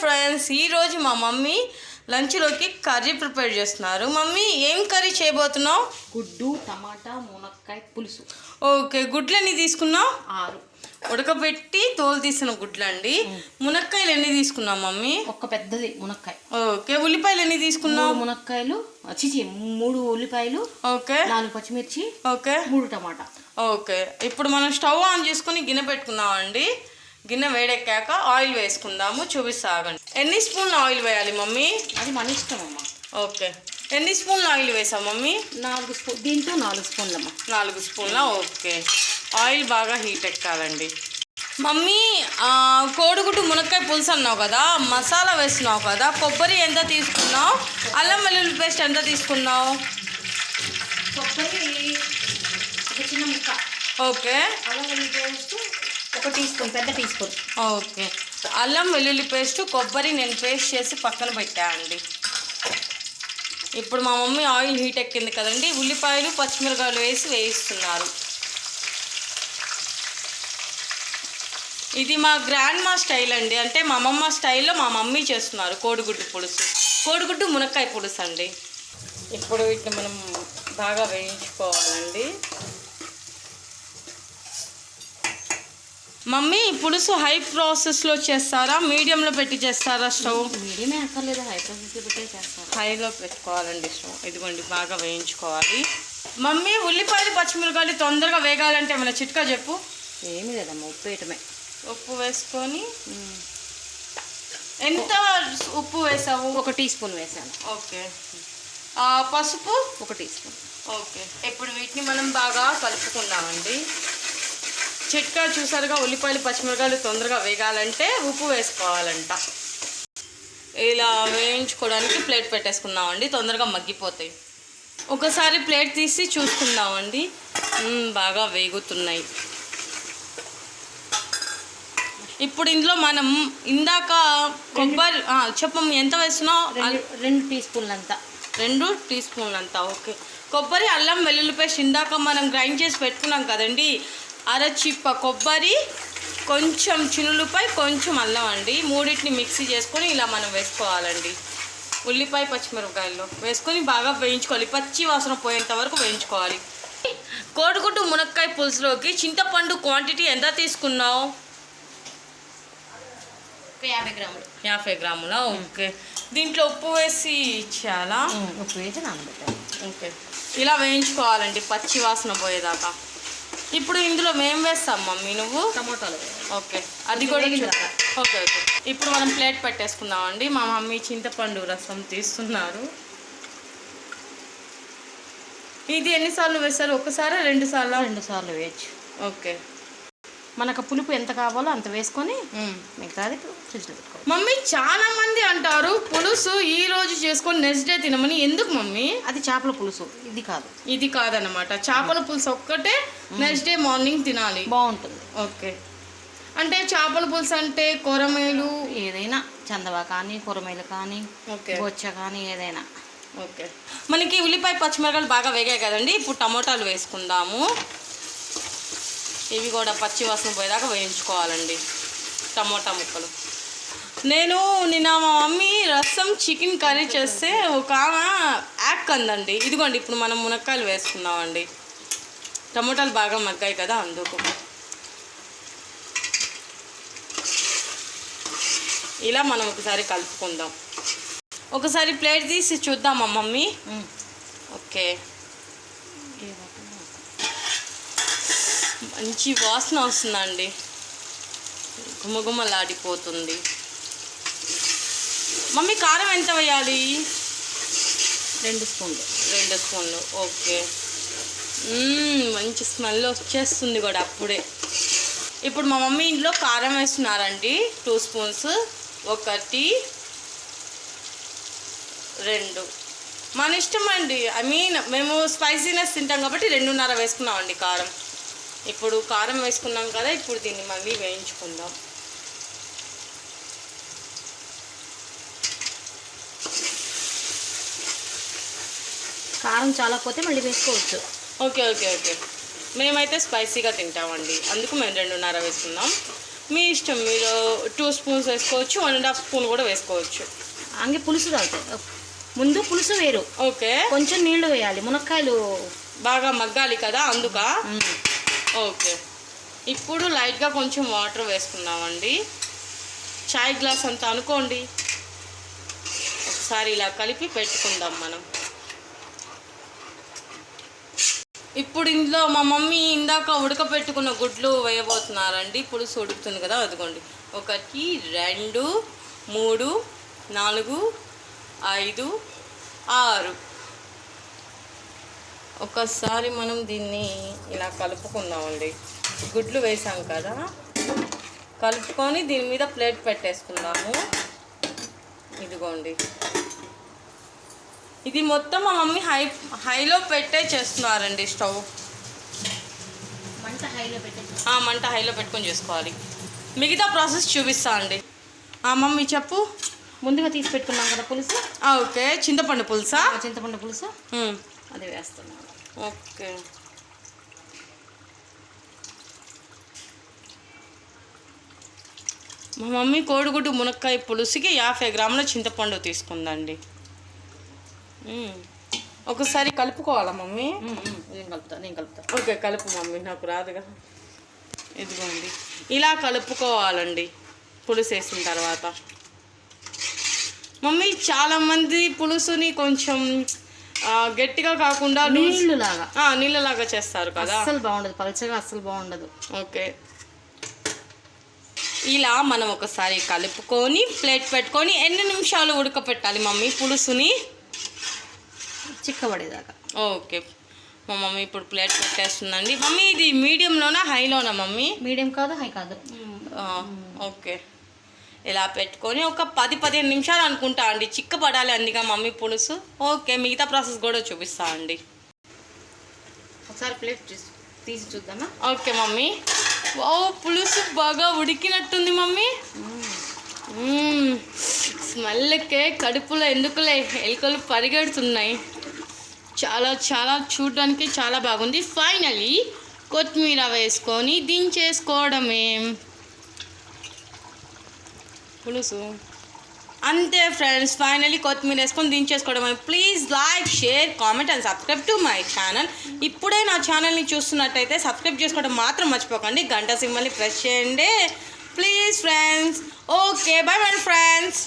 Friends ఈరోజు మా mummy లంచ్లోకి కర్రీ ప్రిపేర్ చేస్తున్నారు. మమ్మీ ఏం కర్రీ చేయబోతున్నావు? గుడ్డు టమాటా మునక్కాయ పులుసు. ఓకే గుడ్లు తీసుకున్నావు? ఆరు. ఉడకబెట్టి తోలు తీసిన గుడ్లు అండి మునక్కాయలు ఎన్ని తీసుకున్నావు మమ్మీ? ఒక్క పెద్దది మునక్కాయ. ఓకే ఉల్లిపాయలు ఎన్ని తీసుకున్నావు? మునక్కాయలు చిచి మూడు ఉల్లిపాయలు ఓకే. నాలుగు పచ్చిమిర్చి ఓకే. మూడు టమాటా. ఓకే. ఇప్పుడు మనం స్టవ్ ఆన్ చేసుకుని గిన్నె పెట్టుకుందామండి. గిన్నె వేడెక్కాక ఆయిల్ వేసుకుందాము చూపిస్తా ఆగండి ఎన్ని స్పూన్ల ఆయిల్ వేయాలి మమ్మీ? అది మన ఇష్టం అమ్మా. ఓకే. ఎన్ని స్పూన్ల ఆయిల్ వేసాం మమ్మీ? నాలుగు స్పూన్ దీంతో నాలుగు స్పూన్లమ్మా. నాలుగు స్పూన్ల? ఓకే. ఆయిల్ బాగా హీట్ ఎక్కాలండి. మమ్మీ కోడిగుడ్డు మునక్కాయ పులుసు అన్నావు కదా మసాలా వేస్తున్నావు కదా కొబ్బరి ఎంత తీసుకున్నావు? అల్లం వెల్లుల్లి పేస్ట్ ఎంత తీసుకున్నావు? కొబ్బరి ఒక చిన్న ముక్క. ఓకే. అల్లం వెల్లుల్లి పేస్ట్ ఒక టీ స్పూన్ పెద్ద టీ స్పూన్. ఓకే. అల్లం వెల్లుల్లి పేస్ట్ కొబ్బరి నేను పేస్ట్ చేసి పక్కన పెట్టా అండి. ఇప్పుడు మా మమ్మీ ఆయిల్ హీట్ ఎక్కింది కదండి ఉల్లిపాయలు పచ్చిమిరకాయలు వేసి వేయిస్తున్నారు. ఇది మా గ్రాండ్ మా స్టైల్ అండి. అంటే మా అమ్మమ్మ స్టైల్లో మా మమ్మీ చేస్తున్నారు కోడిగుడ్డు పులుసు. కోడిగుడ్డు మునక్కాయ పులుసు అండి. ఇప్పుడు వీటిని మనం బాగా వేయించుకోవాలండి. మమ్మీ పులుసు హై ప్రాసెస్లో చేస్తారా? మీడియంలో పెట్టి చేస్తారా స్టవ్? మీడియమే అక్కర్లేదు హై ప్రాసెస్ పెట్టే చేస్తారు? హైలో పెట్టుకోవాలండి స్టవ్. ఇదిగోండి బాగా వేయించుకోవాలి. మమ్మీ ఉల్లిపాయలు పచ్చిమిరకాయలు తొందరగా వేగాలంటే ఏమైనా చిట్కా చెప్పు. ఏమీ లేదమ్మా ఉప్పు వేయటమే. ఉప్పు వేసుకొని. ఎంత ఉప్పు వేసావు? ఒక టీ స్పూన్ వేసాను. ఓకే. పసుపు? ఒక టీ స్పూన్. ఓకే. ఇప్పుడు వీటిని మనం బాగా కలుపుకుందామండి. చిట్కా చూసారుగా ఉల్లిపాయలు పచ్చిమిరకాయలు తొందరగా వేగాలంటే ఉప్పు వేసుకోవాలంట. ఇలా వేయించుకోవడానికి ప్లేట్ పెట్టేసుకుందామండి తొందరగా మగ్గిపోతాయి. ఒకసారి ప్లేట్ తీసి చూసుకుందామండి. బాగా వేగుతున్నాయి. ఇప్పుడు ఇందులో మనం ఇందాక కొబ్బరి ఆ, చెప్పమ్మ ఎంత వేస్తున్నావు రెండు టీ స్పూన్లంతా రెండు టీ స్పూన్లు అంతా ఓకే. కొబ్బరి అల్లం వెల్లుల్లి పేస్ట్ ఇందాక మనం గ్రైండ్ చేసి పెట్టుకున్నాం కదండి అర చిప్ప కొబ్బరి కొంచెం చినులుపై కొంచెం అల్లం అండి. మూడింటిని మిక్సీ చేసుకొని ఇలా మనం వేసుకోవాలండి. ఉల్లిపాయ పచ్చిమిరపకాయల్లో వేసుకొని బాగా వేయించుకోవాలి. పచ్చి వాసన పోయేంత వరకు వేయించుకోవాలి. కోడిగుడ్డు మునక్కాయ పులుసులోకి చింతపండు క్వాంటిటీ ఎంత తీసుకున్నావు? యాభై గ్రాములు. యాభై గ్రాముల? ఓకే. దీంట్లో ఉప్పు వేసి ఇచ్చేయాలా? ఉప్పు వేసి నానబెట్టాను ఓకే. ఇలా వేయించుకోవాలండి. పచ్చి వాసన పోయేదాకా. ఇప్పుడు ఇందులో మేము వేస్తాం మమ్మీ నువ్వు? టమాటాలు. ఓకే. అది కూడా. Okay okay. ఇప్పుడు మనం ప్లేట్ పెట్టేసుకుందామండి. మా మమ్మీ చింతపండు రసం తీస్తున్నారు. ఇది ఎన్నిసార్లు వేస్తారు? ఒకసారి రెండు సార్లు రెండు సార్లు వేయచ్చు. ఓకే. మనకు పులుపు ఎంత కావాలో అంత వేసుకొని మిగతాది ఫ్రిడ్జ్లో పెట్టుకోవాలి. మమ్మీ చాలా మంది అంటారు పులుసు ఈ రోజు చేసుకొని నెక్స్ట్ డే తినమని. ఎందుకు మమ్మీ? అది చేపల పులుసు. ఇది కాదు. ఇది కాదనమాట చేపల పులుసు ఒక్కటే నెక్స్ట్ డే మార్నింగ్ తినాలి. బాగుంటుంది. ఓకే. అంటే చేపల పులుసు అంటే కొరమేలు? ఏదైనా చందవా కానీ కూరమేలు కానీ బొచ్చ కానీ ఏదైనా. ఓకే. మనకి ఉల్లిపాయ పచ్చిమిరకాయలు బాగా వేగాయి కదండి. ఇప్పుడు టమోటాలు వేసుకుందాము. ఇవి కూడా పచ్చి వాసన పోయేదాకా వేయించుకోవాలండి. టమోటా ముక్కలు. నేను నిన్న మా మమ్మీ రసం చికెన్ కర్రీ చేస్తే ఒక ఆమె యాక్ అందండి ఇదిగోండి ఇప్పుడు మనం మునక్కాయలు వేసుకుందామండి. టమోటాలు బాగా మగ్గాయి కదా అందుకు. ఇలా మనం ఒకసారి కలుపుకుందాం. ఒకసారి ప్లేట్ తీసి చూద్దామా మమ్మీ? ఉమ్. ఓకే ఏ వాటర్? మంచి వాసన వస్తుందండి. గుమగుమలాడిపోతుంది మమ్మీ కారం ఎంత వేయాలి? రెండు స్పూన్లు. రెండు స్పూన్లు. ఓకే. మంచి స్మెల్ వచ్చేస్తుంది కూడా అప్పుడే. ఇప్పుడు మా మమ్మీ ఇంట్లో కారం వేస్తున్నారండి. Two spoons. ఒకటి రెండు. మన ఇష్టం అండి. ఐ మీన్ మేము స్పైసీనెస్ తింటాం కాబట్టి రెండున్నర వేసుకున్నామండి కారం. ఇప్పుడు కారం వేసుకున్నాం కదా ఇప్పుడు దీన్ని మళ్ళీ వేయించుకుందాం. కారం చాలా పోతే మళ్ళీ వేసుకోవచ్చు. Okay okay okay. మేమైతే స్పైసీగా తింటామండి. అందుకు మేము రెండున్నర వేసుకున్నాం. మీ ఇష్టం మీరు టూ స్పూన్స్ వేసుకోవచ్చు వన్ అండ్ హాఫ్ స్పూన్ కూడా వేసుకోవచ్చు. అంగే పులుసు తాగుతాయి ముందు పులుసు వేరు. ఓకే. కొంచెం నీళ్ళు వేయాలి. మునక్కాయలు బాగా మగ్గాలి కదా అందుక. ఓకే. ఇప్పుడు లైట్గా కొంచెం వాటర్ వేసుకుందామండి. చాయ్ గ్లాస్ అంత అనుకోండి. ఒకసారి ఇలా కలిపి పెట్టుకుందాం మనం. ఇప్పుడు ఇందులో మా మమ్మీ ఇందాక ఉడకపెట్టుకున్న గుడ్లు వేయబోతున్నారండి. పులుసు ఉడుకుతుంది కదా అదిగోండి. ఒకటి రెండు మూడు నాలుగు ఐదు ఆరు. ఒకసారి మనం దీన్ని ఇలా కలుపుకుందామండి. గుడ్లు వేసాం కదా. కలుపుకొని దీని మీద ప్లేట్ పెట్టేసుకుందాము. ఇదిగోండి. ఇది మొత్తం మా మమ్మీ హై హైలో పెట్టే చేస్తున్నారండి స్టవ్. మంట హైలో పెట్టేసి ఆ మంట హైలో పెట్టుకొని చేసుకోవాలి. మిగతా ప్రాసెస్ చూపిస్తా అండి. ఆ మమ్మీ చెప్పు. ముందుగా తీసి పెట్టుకున్నాం కదా పులుసు? ఓకే. చింతపండు పులుసా? చింతపండు పులుసు. అది వేస్తున్నాను. ఓకే. మా మమ్మీ కోడిగుడ్డు మునక్కాయ పులుసుకి యాభై గ్రాముల చింతపండు తీసుకుందండి. ఒకసారి కలుపుకోవాలా మమ్మీ? మ్మ్, మ్మ్. నేను కలుపుతా నేను కలుపుతా. ఓకే కలుపు మమ్మీ నాకు రాదుగా. ఇదిగోండి. ఇలా కలుపుకోవాలండి పులుసు వేసిన తర్వాత. మమ్మీ చాలామంది పులుసుని కొంచెం గట్టిగా కాకుండా లూజ్ నీళ్ళు లాగా ఆ, నీళ్ళలాగా చేస్తారు కదా. అస్సలు బాగుండదు పలచగా అస్సలు బాగుండదు. ఓకే. ఇలా మనం ఒకసారి కలుపుకొని ప్లేట్ పెట్టుకొని ఎన్ని నిమిషాలు ఉడకపెట్టాలి మమ్మీ పులుసుని? చిక్కబడేదాకా. ఓకే. మా మమ్మీ ఇప్పుడు ప్లేట్ పెట్టేస్తుందండి. మమ్మీ ఇది మీడియంలోనా హైలోనా మమ్మీ? మీడియం కాదు హై కాదు. ఓకే. ఇలా పెట్టుకొని ఒక పది పదిహేను నిమిషాలు అనుకుంటా అండి. చిక్కపడాలి అందుగా మమ్మీ పులుసు. ఓకే మిగతా ప్రాసెస్ కూడా చూపిస్తా అండి. ఒకసారి ప్లేట్ తీసి- చూద్దామా? Okay mummy. ఓ పులుసు బాగా ఉడికినట్టుంది మమ్మీ. మ్మ్. స్మెల్కే కడుపులో ఎందుకులే ఎలుకలు పరిగెడుతున్నాయి. చాలా చాలా చూడడానికి చాలా బాగుంది. ఫైనలీ కొత్తిమీర వేసుకొని దించేసుకోవడమే. పులుసు. అంతే ఫ్రెండ్స్ ఫైనలీ కొత్తిమీర వేసుకొని దించేసుకోవడం please like share comment and subscribe to my channel ఇప్పుడే నా ఛానల్ని చూస్తున్నట్టయితే సబ్స్క్రైబ్ చేసుకోవడం మాత్రం మర్చిపోకండి. గంట సింబల్ని ప్రెస్ చేయండి. Please friends okay bye my friends